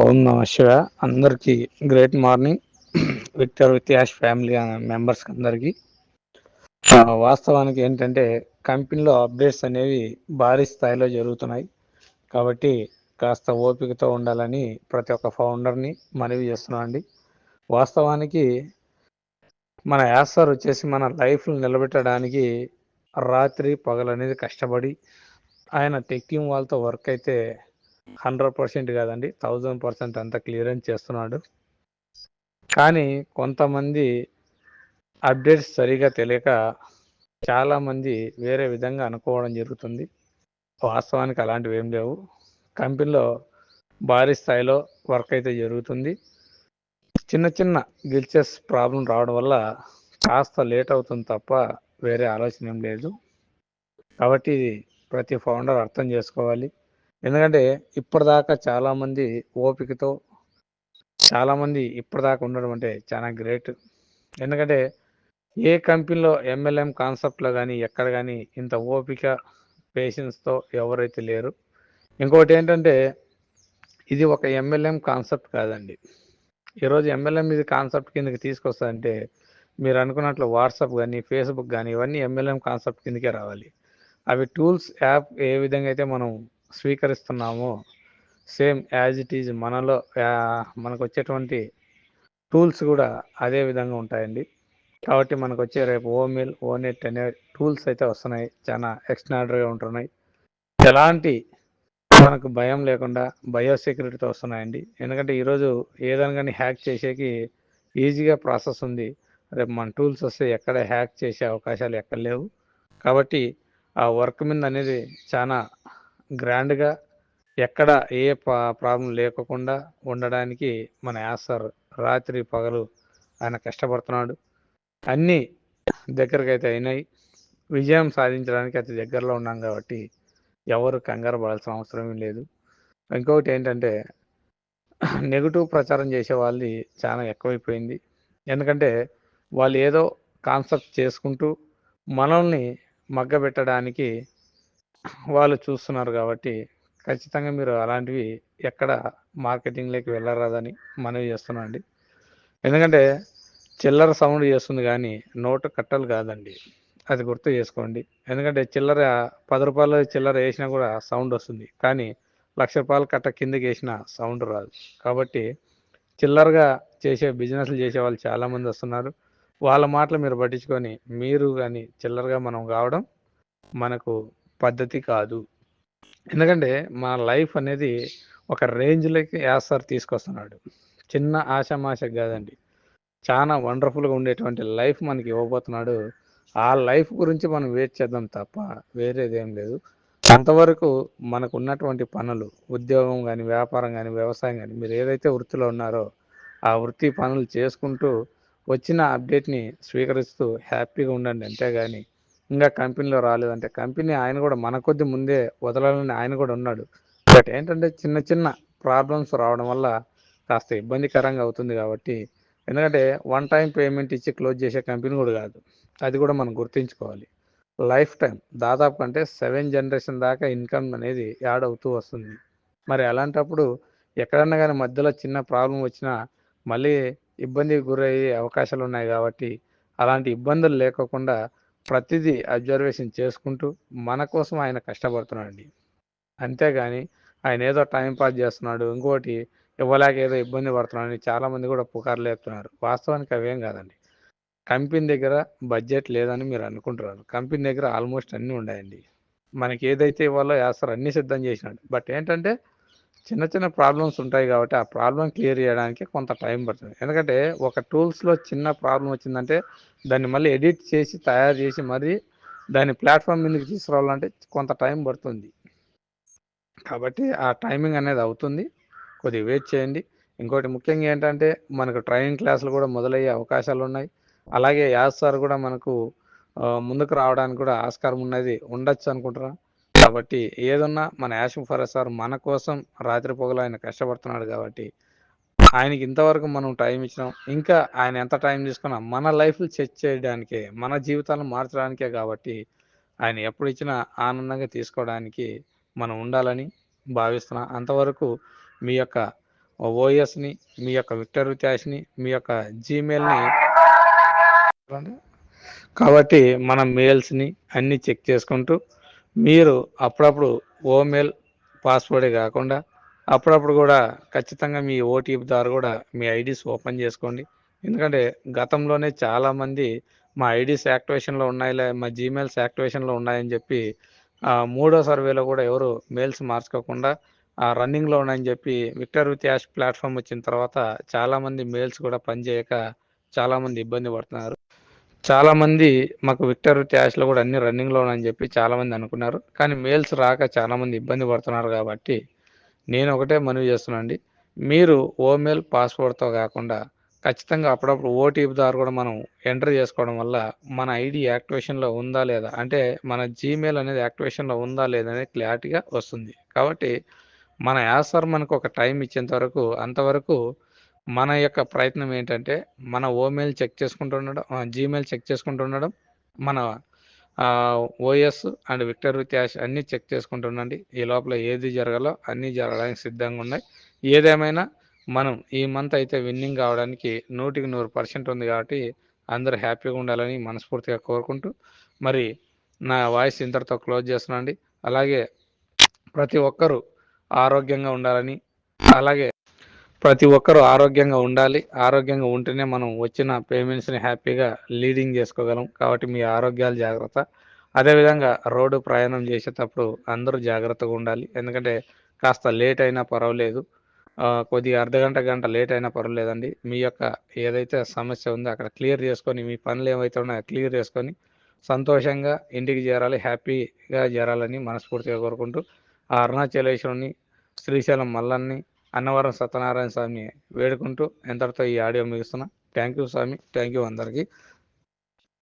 ఓం నమ శివ అందరికీ great morning. Victor with Ash family members అందరికీ. వాస్తవానికి ఏంటంటే కంపెనీలో అప్డేట్స్ అనేవి భారీ స్థాయిలో జరుగుతున్నాయి. కాబట్టి కాస్త ఓపికతో ఉండాలని ప్రతి ఒక్క ఫౌండర్ని మనవి చేస్తున్నాం అండి. వాస్తవానికి మన యాసర్ వచ్చేసి మన లైఫ్ను నిలబెట్టడానికి రాత్రి పగలనేది కష్టపడి ఆయన టెక్ టీమ్ వాళ్ళతో వర్క్ అయితే హండ్రెడ్ పర్సెంట్ కాదండి థౌజండ్ పర్సెంట్ అంతా క్లియరెన్స్ చేస్తున్నాడు. కానీ కొంతమంది అప్డేట్స్ సరిగా తెలియక చాలామంది వేరే విధంగా అనుకోవడం జరుగుతుంది. వాస్తవానికి అలాంటివి ఏం లేవు. కంపెనీలో భారీ స్థాయిలో వర్క్ అయితే జరుగుతుంది. చిన్న చిన్న గిల్చెస్ ప్రాబ్లం రావడం వల్ల కాస్త లేట్ అవుతుంది తప్ప వేరే ఆలోచన ఏం లేదు. కాబట్టి ఇది ప్రతి ఫౌండర్ అర్థం చేసుకోవాలి. ఎందుకంటే ఇప్పటిదాకా చాలామంది ఓపికతో చాలామంది ఇప్పటిదాకా ఉండడం అంటే చాలా గ్రేట్. ఎందుకంటే ఏ కంపెనీలో ఎంఎల్ఎం కాన్సెప్ట్లో కానీ ఎక్కడ కానీ ఇంత ఓపిక పేషెన్స్తో ఎవరైతే లేరు. ఇంకొకటి ఏంటంటే ఇది ఒక ఎంఎల్ఎం కాన్సెప్ట్ కాదండి. ఈరోజు ఎంఎల్ఎం ఇది కాన్సెప్ట్ కిందకి తీసుకొస్తారంటే మీరు అనుకున్నట్లు వాట్సాప్ కానీ ఫేస్బుక్ కానీ ఇవన్నీ ఎంఎల్ఎం కాన్సెప్ట్ కిందకే రావాలి. అవి టూల్స్ యాప్ ఏ విధంగా అయితే మనం స్వీకరిస్తున్నామో. సేమ్ యాజ్ ఇట్ ఈజ్ మనలో మనకు వచ్చేటువంటి టూల్స్ కూడా అదే విధంగా ఉంటాయండి. కాబట్టి మనకు వచ్చే రేపు ఓమిల్ ఓనెట్ అనే టూల్స్ అయితే వస్తున్నాయి. చాలా ఎక్స్ట్రాడరీగా ఉంటున్నాయి. ఎలాంటి మనకు భయం లేకుండా బయో సెక్యూరిటీతో వస్తున్నాయండి. ఎందుకంటే ఈరోజు ఏదైనా కానీ హ్యాక్ చేసేకి ఈజీగా ప్రాసెస్ ఉంది. రేపు మన టూల్స్ వస్తే ఎక్కడ హ్యాక్ చేసే అవకాశాలు ఎక్కడ లేవు. కాబట్టి ఆ వర్క్ మీద అనేది చాలా గ్రాండ్గా ఎక్కడ ఏ ప్రాబ్లం లేకుండా ఉండడానికి మన యాసర్ రాత్రి పగలు ఆయన కష్టపడుతున్నాడు. అన్నీ దగ్గరకు అయితే అయినాయి. విజయం సాధించడానికి అతి దగ్గరలో ఉన్నాం కాబట్టి ఎవరు కంగారు పడాల్సిన అవసరం లేదు. ఇంకొకటి ఏంటంటే నెగిటివ్ ప్రచారం చేసే వాళ్ళు చాలా ఎక్కువైపోయింది. ఎందుకంటే వాళ్ళు ఏదో కాన్సెప్ట్ చేసుకుంటూ మనల్ని మగ్గబెట్టడానికి వాళ్ళు చూస్తున్నారు కాబట్టి ఖచ్చితంగా మీరు అలాంటివి ఎక్కడ మార్కెటింగ్లోకి వెళ్ళరాదని మనవి చేస్తున్నాం అండి. ఎందుకంటే చిల్లర సౌండ్ చేస్తుంది కానీ నోటు కట్టలు కాదండి. అది గుర్తు చేసుకోండి. ఎందుకంటే చిల్లర పది రూపాయలు చిల్లర వేసినా కూడా సౌండ్ వస్తుంది. కానీ లక్ష రూపాయలు కట్ట కిందకి వేసిన సౌండ్ రాదు. కాబట్టి చిల్లరగా చేసే బిజినెస్లు చేసే వాళ్ళు చాలామంది వస్తున్నారు. వాళ్ళ మాటలు మీరు పట్టించుకొని మీరు కానీ చిల్లరగా మనం కావడం మనకు పద్ధతి కాదు. ఎందుకంటే మన లైఫ్ అనేది ఒక రేంజ్లోకి యాసార్ తీసుకొస్తున్నాడు. చిన్న ఆశామాష కాదండి. చాలా వండర్ఫుల్గా ఉండేటువంటి లైఫ్ మనకి ఇవ్వబోతున్నాడు. ఆ లైఫ్ గురించి మనం వెయిట్ చేద్దాం తప్ప వేరేది ఏం లేదు. అంతవరకు మనకు ఉన్నటువంటి పనులు ఉద్యోగం కానీ వ్యాపారం కానీ వ్యవసాయం కానీ మీరు ఏదైతే వృత్తిలో ఉన్నారో ఆ వృత్తి పనులు చేసుకుంటూ వచ్చిన అప్డేట్ని స్వీకరిస్తూ హ్యాపీగా ఉండండి. అంతేగాని ఇంకా కంపెనీలో రాలేదంటే కంపెనీ ఆయన కూడా మన కొద్ది ముందే వదలాలని ఆయన కూడా ఉన్నాడు. బట్ ఏంటంటే చిన్న చిన్న ప్రాబ్లమ్స్ రావడం వల్ల కాస్త ఇబ్బందికరంగా అవుతుంది కాబట్టి ఎందుకంటే వన్ టైం పేమెంట్ ఇచ్చి క్లోజ్ చేసే కంపెనీ కూడా కాదు. అది కూడా మనం గుర్తుంచుకోవాలి. లైఫ్ టైం దాదాపు అంటే సెవెన్ జనరేషన్ దాకా ఇన్కమ్ అనేది యాడ్ అవుతూ వస్తుంది. మరి అలాంటప్పుడు ఎక్కడన్నా కానీ మధ్యలో చిన్న ప్రాబ్లం వచ్చినా మళ్ళీ ఇబ్బందికి గురయ్యే అవకాశాలు ఉన్నాయి కాబట్టి అలాంటి ఇబ్బందులు లేకోకుండా ప్రతిదీ అబ్జర్వేషన్ చేసుకుంటూ మన కోసం ఆయన కష్టపడుతున్నాడండి. అంతేగాని ఆయన ఏదో టైం పాస్ చేస్తున్నాడు ఇంకోటి ఇవ్వలేక ఏదో ఇబ్బంది పడుతున్నాడని చాలామంది కూడా పుకార్లు వేస్తున్నారు వాస్తవానికి అవేం కాదండి. కంపెనీ దగ్గర బడ్జెట్ లేదని మీరు అనుకుంటున్నారు. కంపెనీ దగ్గర ఆల్మోస్ట్ అన్నీ ఉన్నాయండి. మనకి ఏదైతే ఇవ్వాలో యాసర్ అన్నీ సిద్ధం చేసినాడు. బట్ ఏంటంటే చిన్న చిన్న ప్రాబ్లమ్స్ ఉంటాయి కాబట్టి ఆ ప్రాబ్లం క్లియర్ చేయడానికి కొంత టైం పడుతుంది. ఎందుకంటే ఒక టూల్స్లో చిన్న ప్రాబ్లం వచ్చిందంటే దాన్ని మళ్ళీ ఎడిట్ చేసి తయారు చేసి మరీ దాన్ని ప్లాట్ఫామ్ మీదకి తీసుకురావాలంటే కొంత టైం పడుతుంది. కాబట్టి ఆ టైమింగ్ అనేది అవుతుంది. కొద్దిగా వెయిట్ చేయండి. ఇంకోటి ముఖ్యంగా ఏంటంటే మనకు ట్రైనింగ్ క్లాసులు కూడా మొదలయ్యే అవకాశాలు ఉన్నాయి. అలాగే యాజ్ సార్ కూడా మనకు ముందుకు రావడానికి కూడా ఆస్కారం ఉన్నది ఉండొచ్చు అనుకుంటున్నాను. కాబట్టి ఏదన్నా మన యాషం ఫరస్ సార్ మన కోసం రాత్రి పొగలు ఆయన కష్టపడుతున్నాడు కాబట్టి ఆయనకి ఇంతవరకు మనం టైం ఇచ్చినాం. ఇంకా ఆయన ఎంత టైం తీసుకున్నా మన లైఫ్లు సెట్ చేయడానికే మన జీవితాలను మార్చడానికే కాబట్టి ఆయన ఎప్పుడు ఇచ్చినా ఆనందంగా తీసుకోవడానికి మనం ఉండాలని భావిస్తున్నా. అంతవరకు మీ యొక్క ఓఎస్ని మీ యొక్క విక్టర్ విత్యాష్ని మీ యొక్క జీమెయిల్ని కాబట్టి మన మెయిల్స్ని అన్నీ చెక్ చేసుకుంటూ మీరు అప్పుడప్పుడు ఓమెయిల్ పాస్వర్డే కాకుండా అప్పుడప్పుడు కూడా ఖచ్చితంగా మీ ఓటీపీ ద్వారా కూడా మీ ఐడీస్ ఓపెన్ చేసుకోండి. ఎందుకంటే గతంలోనే చాలామంది మా ఐడీస్ యాక్టివేషన్లో ఉన్నాయి మా జీమెయిల్స్ యాక్టివేషన్లో ఉన్నాయని చెప్పి మూడో సర్వేలో కూడా ఎవరు మెయిల్స్ మార్చుకోకుండా రన్నింగ్లో ఉన్నాయని చెప్పి విక్టర్ విత్ యాష్ ప్లాట్ఫామ్ వచ్చిన తర్వాత చాలామంది మెయిల్స్ కూడా పనిచేయక చాలామంది ఇబ్బంది పడుతున్నారు. చాలామంది మాకు విక్టర్ విత్ కూడా అన్ని రన్నింగ్లో అని చెప్పి చాలామంది అనుకున్నారు. కానీ మెయిల్స్ రాక చాలామంది ఇబ్బంది పడుతున్నారు కాబట్టి నేను ఒకటే మనవి చేస్తున్నానండి. మీరు ఓమెయిల్ పాస్వర్డ్తో కాకుండా ఖచ్చితంగా అప్పుడప్పుడు ఓటీపీ ద్వారా కూడా మనం ఎంటర్ చేసుకోవడం వల్ల మన ఐడి యాక్టివేషన్లో ఉందా లేదా? అంటే మన జీమెయిల్ అనేది యాక్టివేషన్లో ఉందా లేదా అనేది క్లారిటీగా వస్తుంది. కాబట్టి మన యాసర్ మనకు ఒక టైం ఇచ్చేంత వరకు అంతవరకు మన యొక్క ప్రయత్నం ఏంటంటే మన ఓమెయిల్ చెక్ చేసుకుంటుండడం జీమెయిల్ చెక్ చేసుకుంటుండడం మన ఓఎస్ అండ్ విక్టర్ క్యాష్ అన్నీ చెక్ చేసుకుంటుండండి ఈ లోపల ఏది జరగాలో అన్నీ జరగడానికి సిద్ధంగా ఉన్నాయి. ఏదేమైనా మనం ఈ మంత్ అయితే విన్నింగ్ కావడానికి నూటికి నూరు పర్సెంట్ ఉంది కాబట్టి అందరూ హ్యాపీగా ఉండాలని మనస్ఫూర్తిగా కోరుకుంటూ మరి నా వాయిస్ ఇంతటితో క్లోజ్ చేస్తున్నాండి అలాగే ప్రతి ఒక్కరూ ఆరోగ్యంగా ఉండాలని అలాగే ప్రతి ఒక్కరూ ఆరోగ్యంగా ఉండాలి. ఆరోగ్యంగా ఉంటేనే మనం వచ్చిన పేమెంట్స్ని హ్యాపీగా లీడింగ్ చేసుకోగలం. కాబట్టి మీ ఆరోగ్యాలు జాగ్రత్త. అదేవిధంగా రోడ్డు ప్రయాణం చేసేటప్పుడు అందరూ జాగ్రత్తగా ఉండాలి. ఎందుకంటే కాస్త లేట్ అయినా పర్వాలేదు. కొద్దిగా అర్ధ గంట గంట లేట్ అయినా పర్వాలేదండి. మీ యొక్క ఏదైతే సమస్య ఉందో అక్కడ క్లియర్ చేసుకొని మీ పనులు ఏమైతే ఉన్నాయో క్లియర్ చేసుకొని సంతోషంగా ఇంటికి చేరాలి. హ్యాపీగా చేరాలని మనస్ఫూర్తిగా కోరుకుంటూ ఆ అరుణాచలేశ్వరుని శ్రీశైలం మల్లన్ని అన్నవరం సత్యనారాయణ స్వామిని వేడుకుంటూ ఎంతటితో ఈ ఆడియో ముగిస్తున్నా. Thank you Swamy. Thank you అందరికీ.